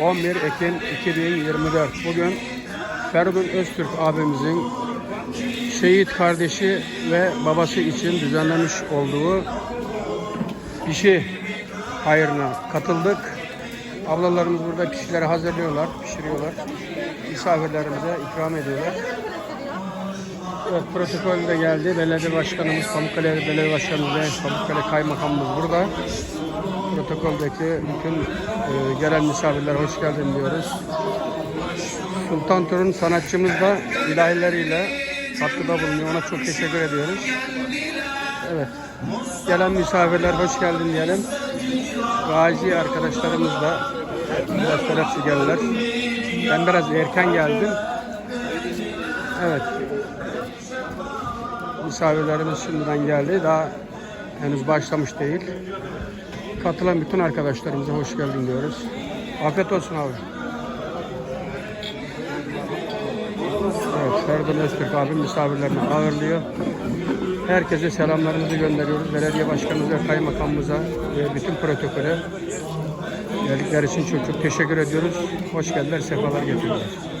11 Ekim 2024. Bugün Feridun Öztürk abimizin şehit kardeşi ve babası için düzenlemiş olduğu işi hayrına katıldık. Ablalarımız burada pişileri hazırlıyorlar, pişiriyorlar. Misafirlerimize ikram ediyorlar. Evet, protokol de geldi. Belediye başkanımız, Pamukkale Belediye Başkanımız ve Pamukkale Kaymakamımız burada. Protokoldeki bütün e, gelen misafirlere hoş geldin diyoruz. Sultan Turun sanatçımız da ilahileriyle katkıda bulunuyor. Ona çok teşekkür ediyoruz. Evet. Gelen misafirler hoş geldin diyelim. Gazi arkadaşlarımız da biraz şerefsiz geldiler. Ben biraz erken geldim. Evet. Misafirlerimiz şimdiden geldi. Daha henüz başlamış değil. Katılan bütün arkadaşlarımıza hoş geldin diyoruz. Afiyet olsun abi. Evet, Feridun Öztürk abi misafirlerini ağırlıyor. Herkese selamlarımızı gönderiyoruz. Belediye başkanımıza, kaymakamımıza ve bütün protokole geldikleri için çok çok teşekkür ediyoruz. Hoş geldiler, sefalar getirdiler.